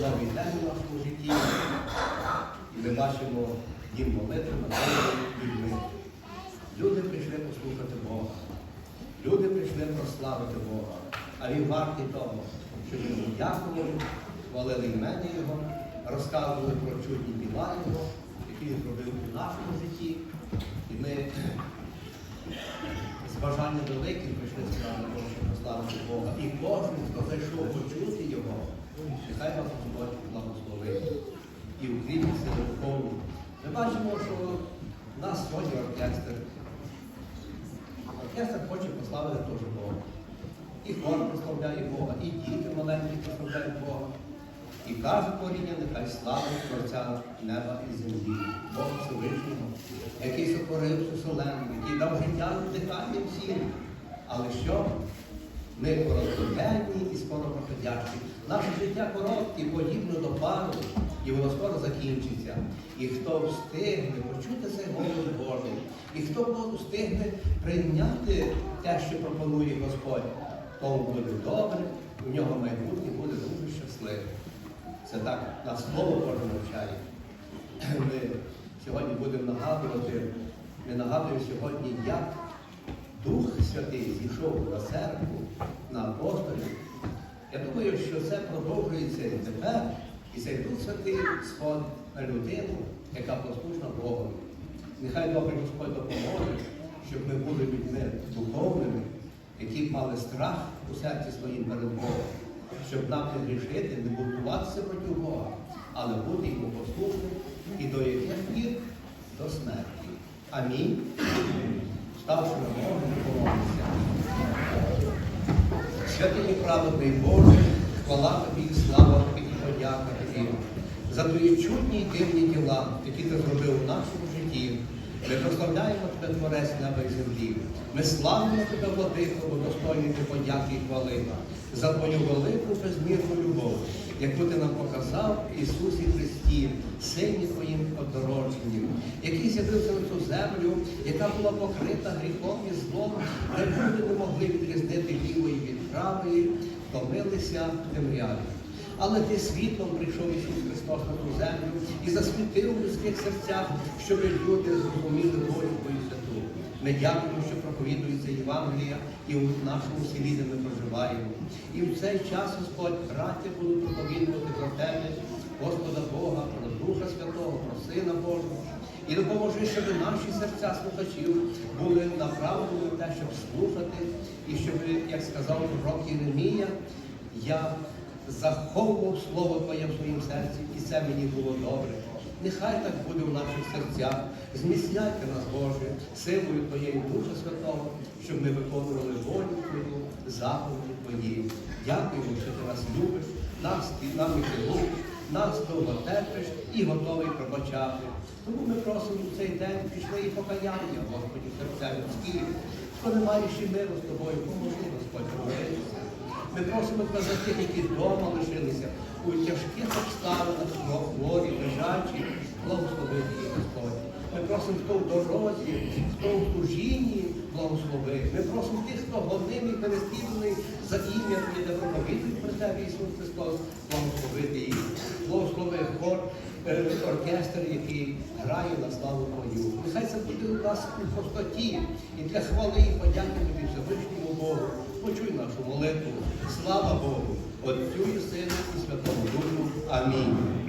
новий день у нашому житті. І ми бачимо дім молитви наповнений людьми. Люди прийшли послухати Бога. Люди прийшли прославити Бога. А він вартий того, щоб ми дякували, хвалили імені Його, розказували про чудні діла Його, які він зробив у нашому житті. І ми з бажанням великим прийшли сюди для того, щоб прославити Бога. І кожен, хто зайшов почути Його, нехай вас Господь благословить і укріпить себе духовно. Ми бачимо, що в нас сьогодні оркестр. Оркестр хоче прославити теж Бога. І хор прославляє Бога, і діти маленькі прославляють Бога. І каже коріння, нехай славить Творця неба і землі, Бога Всевишнього, який сотворив всю вселенну, який дав життя дихання всім. Але що? Ми короткоденні і скоро проходящі. Наше життя коротке, подібно до пару, і воно скоро закінчиться. І хто встигне почути цей голос Божий, і хто встигне прийняти те, що пропонує Господь, тому буде добре, у нього майбутнє буде дуже щасливе. Це так нас слово Боже навчає. Ми сьогодні будемо нагадувати, ми нагадуємо сьогодні, як Дух Святий зійшов на церкву, на апостолів. Я думаю, що це продовжується і тепер, і цей Дух Святий сходить на людину, яка послушна Богу. Нехай добрий Господь допоможе, щоб ми були людьми духовними, які б мали страх у серці своїм перед Богом, щоб нам не грішити, не бунтуватися проти Бога, але бути йому послушним і до яких до смерті. Амінь. Ставши на Бога, помолимося. Святий праведний Боже, хвала тобі, слава тобі подяка тобі за твої чудні і дивні діла, які ти зробив у нашому житті. Ми прославляємо тебе, Творець неба і землі. Ми славимо тебе, владико, бо достойний ти подяки і хвали за твою велику безмірну любов, яку ти нам показав Ісусі Христі, Сині Твоїм одородженням, який з'явився на цю землю, яка була покрита гріхом і злом, де люди не могли відрізнити лівої від правої, втомилися темряві. Але ти світлом прийшов Ісус Христос на ту землю і засвітив у людських серцях, щоб люди зрозуміли волю Твою святу. Ми дякуємо, що проповідується Євангелія і у нашому селі, де ми проживаємо. І в цей час, Господь, браття будуть проповідувати про тебе, Господа Бога, про Духа Святого, про Сина Божого. І допоможи, щоб наші серця слухачів були направлені на те, щоб слухати, і щоб, як сказав пророк Єремія, я заховував Слово Твоє в своїм серці, і це мені було добре. Нехай так буде в наших серцях. Зміцняйте нас, Боже, силою Твоєї Духа Святого, щоб ми виконували волю Твою, заповіді Твої. Дякуємо, що ти нас любиш, нас ти нам і цілуєш, нас довго терпиш і готовий пробачати. Тому ми просимо в цей день пішли і покаяння, Господі, серця людські. Хто не має ще миру з тобою, поможи, Господь, помолитися. Ми просимо за тих, які вдома лишилися у тяжких обставинах, хворі, лежачі, благослови їх, Господь. Ми просимо, хто в дорозі, хто в служінні, благослови. Ми просимо тих, хто гонимий, переслідуваний за ім'я де проповідують про тебе, Ісус Христос, благословити їх. Благослови хор, е, оркестр, який грає на славу Твою. Нехай це буде у нас у простоті і для хвали і подяки тобі Всевишньому Слава Богу, Отцю і Сину і Святому Духу. Амінь.